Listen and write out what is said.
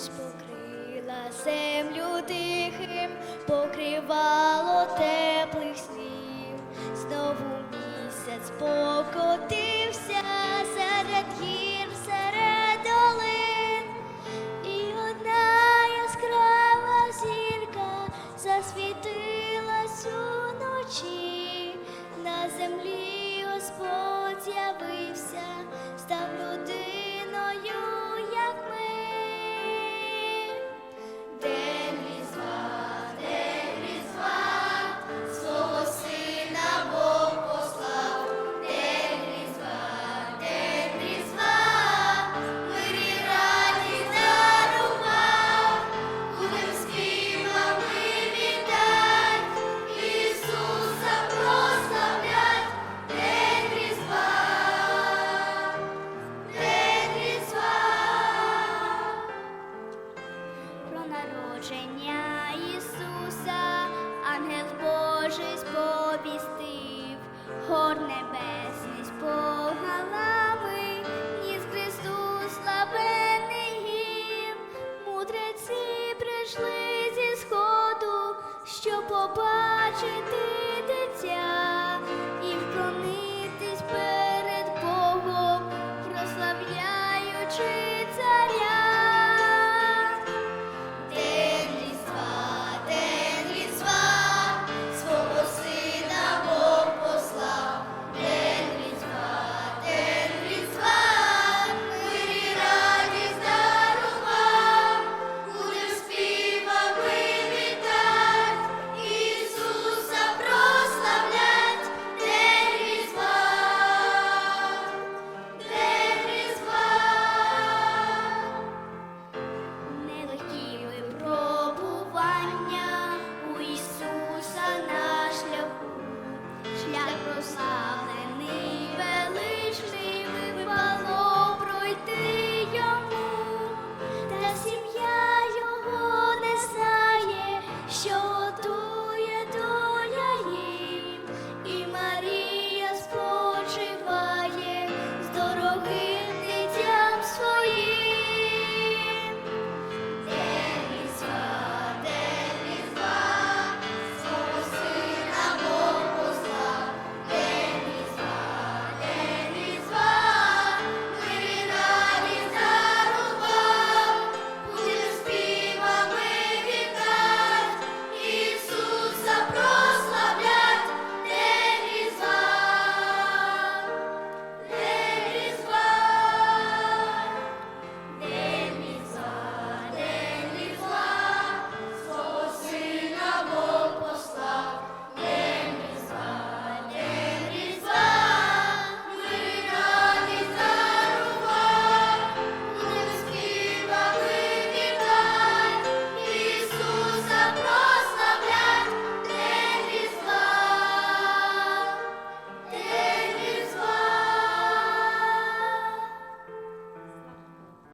Ніч покрила землю тихим, покривало теплим. прийшли зі сходу, щоб побачити дитя.